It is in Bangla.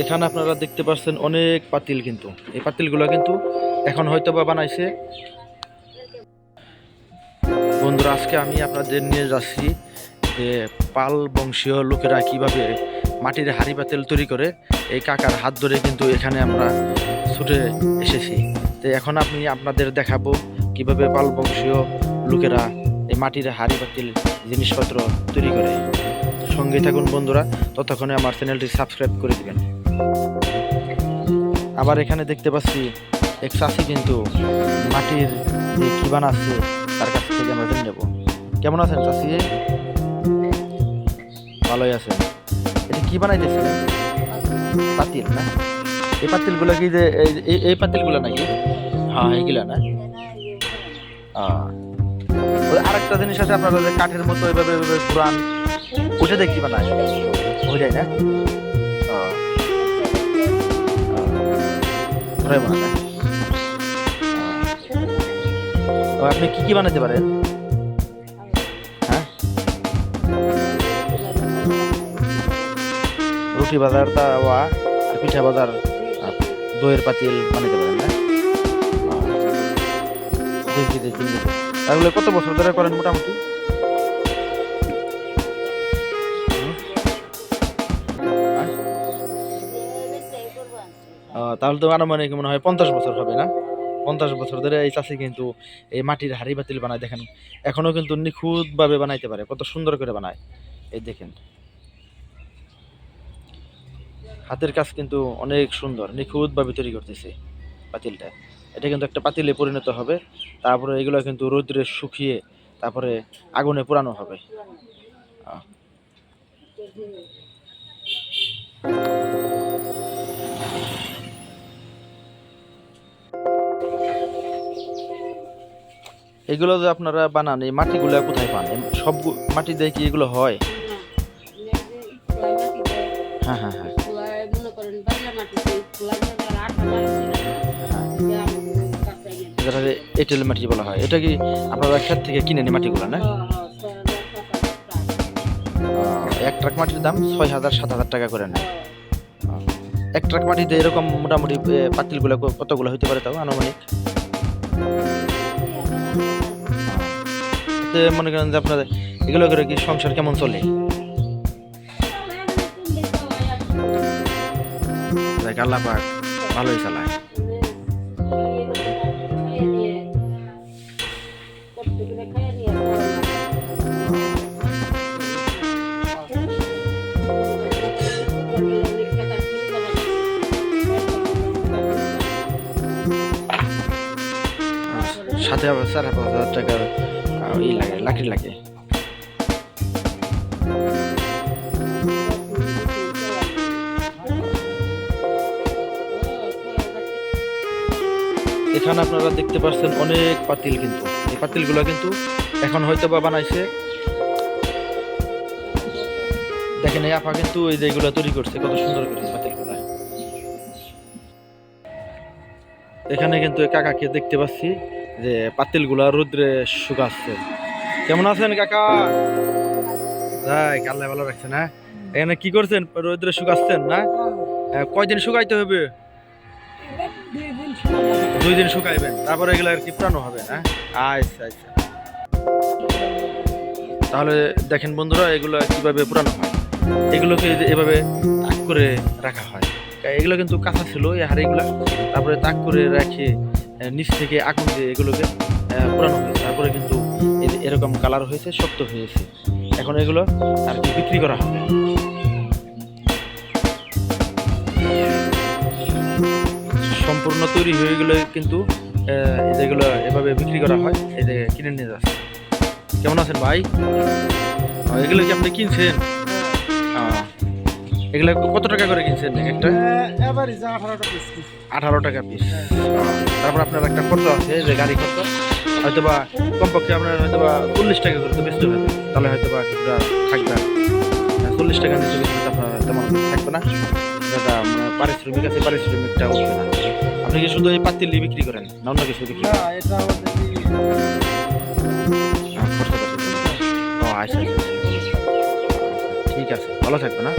এখানে আপনারা দেখতে পাচ্ছেন অনেক পাতিল কিন্তু। এই পাতিলগুলো কিন্তু এখন হয়তো বা বানাইছে। বন্ধুরা, আজকে আমি আপনাদের নিয়ে যাচ্ছি যে পাল বংশীয় লোকেরা কীভাবে মাটির হাড়ি পাতিল তৈরি করে, এই কাকার হাত ধরে কিন্তু এখানে আমরা ছুটে এসেছি। তো এখন আমি আপনাদের দেখাবো কীভাবে পাল বংশীয় লোকেরা এই মাটির হাড়ি পাতিল জিনিসপত্র তৈরি করে। সঙ্গে থাকুন বন্ধুরা, ততক্ষণে আমার চ্যানেলটি সাবস্ক্রাইব করে দিবেন। আবার এখানে দেখতে পাচ্ছি এক চাষি কিন্তু মাটির যে কি বানাচ্ছে, তার কাছ থেকে আমরা জেনে নেব। কেমন আছেন চাষি? ভালোই আছেন। এটা কি বানাইতেছিলেন? পাতিল না? এই পাতিলগুলো কি যে এই- পাতিলগুলো নাকি? হ্যাঁ এইগুলা না। ওই আরেকটা জিনিস আছে আপনারা যে কাঠের মতো এভাবে পুরান ওটা দেখি বানায়। ওইটাই না? ওটাই বানায় ও, আপনি কি কি বানাতে পারেন? হ্যাঁ? রুটি বাজার, তাওয়া আর পিঠা বাজার দইয়ের পাতিল বানাতে পারেন না দেখি দেখি। দেখি তাহলে কত বছর ধরে করেন মোটামুটি? তাহলে তো আনুমানিক মনে হয় পঞ্চাশ বছর হবে না? পঞ্চাশ বছর ধরে এই চাষি কিন্তু এই মাটির হাড়ি বাতিল বানায় দেখেন। এখনও কিন্তু নিখুঁতভাবে বানাইতে পারে, কত সুন্দর করে বানায়। এই দেখেন। হাতের কাজ কিন্তু অনেক সুন্দর, নিখুঁতভাবে তৈরি করতেছে পাতিলটা। এটা কিন্তু একটা পাতিলে পরিণত হবে, তারপরে এগুলো কিন্তু রৌদ্রে শুকিয়ে তারপরে আগুনে পোড়ানো হবে। এগুলো যে আপনারা বানান, এই মাটিগুলো কোথায় পান? সব মাটি দিয়ে কি এগুলো হয়? হ্যাঁ হ্যাঁ হ্যাঁ। এঁটেল মাটি বলা হয়। এটা কি আপনারা ক্ষেত থেকে কিনে নি মাটিগুলো, না? এক ট্রাক মাটির দাম ছয় হাজার, সাত হাজার টাকা করে নেয়। এক ট্রাক মাটিতে এরকম মোটামুটি পাতিলগুলো কতগুলো হইতে পারে তাও আনুমানিক? এতে মনে করেন যে আপনাদের এগুলো করে কি সংসার কেমন চলে? আল্লাহ ভালোই চালায়। সাথে আবার পাঁচ হাজার টাকার আহ, ই লাগে লাকড়ি লাগে। এখানে আপনারা দেখতে পাচ্ছেন অনেক পাতিল কিন্তু। এই পাতিলগুলো কিন্তু এখন হয়তো বা বানাইছে। দেখেন এই আপা কিন্তু এই যে এগুলো তৈরি করছে কত সুন্দর করে পাতিলগুলো। এখানে কিন্তু কাকাকে দেখতে পাচ্ছি। যে পাতিলগুলা রোদ্রে শুকাচ্ছে। কেমন আছেন কাকা? যাই আল্লাহ ভালো রাখছে না। এখানে কি করছেন? রোদ্রে শুকাচ্ছেন না? কয়দিন শুকাইতে হবে? দুই দিন শুকাইবেন, তারপরে এগুলো আর কি পুরানো হবে না? আচ্ছা আচ্ছা। তাহলে দেখেন বন্ধুরা, এগুলো কীভাবে পুরানো হয়? এগুলোকে এভাবে তাক করে রাখা হয়। এগুলো কিন্তু কাঁচা ছিল, এই হাড়িগুলো। তারপরে তাক করে রেখে নিচ থেকে আগুন দিয়ে এগুলোকে পুরানো হয়েছে। তারপরে কিন্তু এরকম কালার হয়েছে শক্ত হয়েছে। এখন এগুলো আর কি বিক্রি করা হবে। সম্পূর্ণ তৈরি হয়ে গেলে কিন্তু যেগুলো এভাবে বিক্রি করা হয় এই যে কিনে নিয়ে যাচ্ছে। কেমন আছেন ভাই? এগুলো কি আপনি কিনছেন? আহ, এগুলো কত টাকা করে কিনছেন এক একটা? আঠারো টাকা পিস তারপর আপনার একটা খরচ আছে? যে গাড়ি খরচ হয়তো বা কমপক্ষে আপনার হয়তো বা চল্লিশ টাকা করে তো বেচতে হবে তাহলে হয়তো বা কিছুটা থাকবে। হ্যাঁ, চল্লিশ টাকা নিচে বেশি আপনার তেমন থাকবে না। যেটা পারিশ্রমিক আছে পারিশ্রমিকটা উঠবে না। আপনি কি শুধু এই পাতিলি বিক্রি করেন? না অন্য কিছু বিক্রি করেন? হ্যাঁ, আচ্ছা আচ্ছা, আচ্ছা। ঠিক আছে ভালো থাকবে না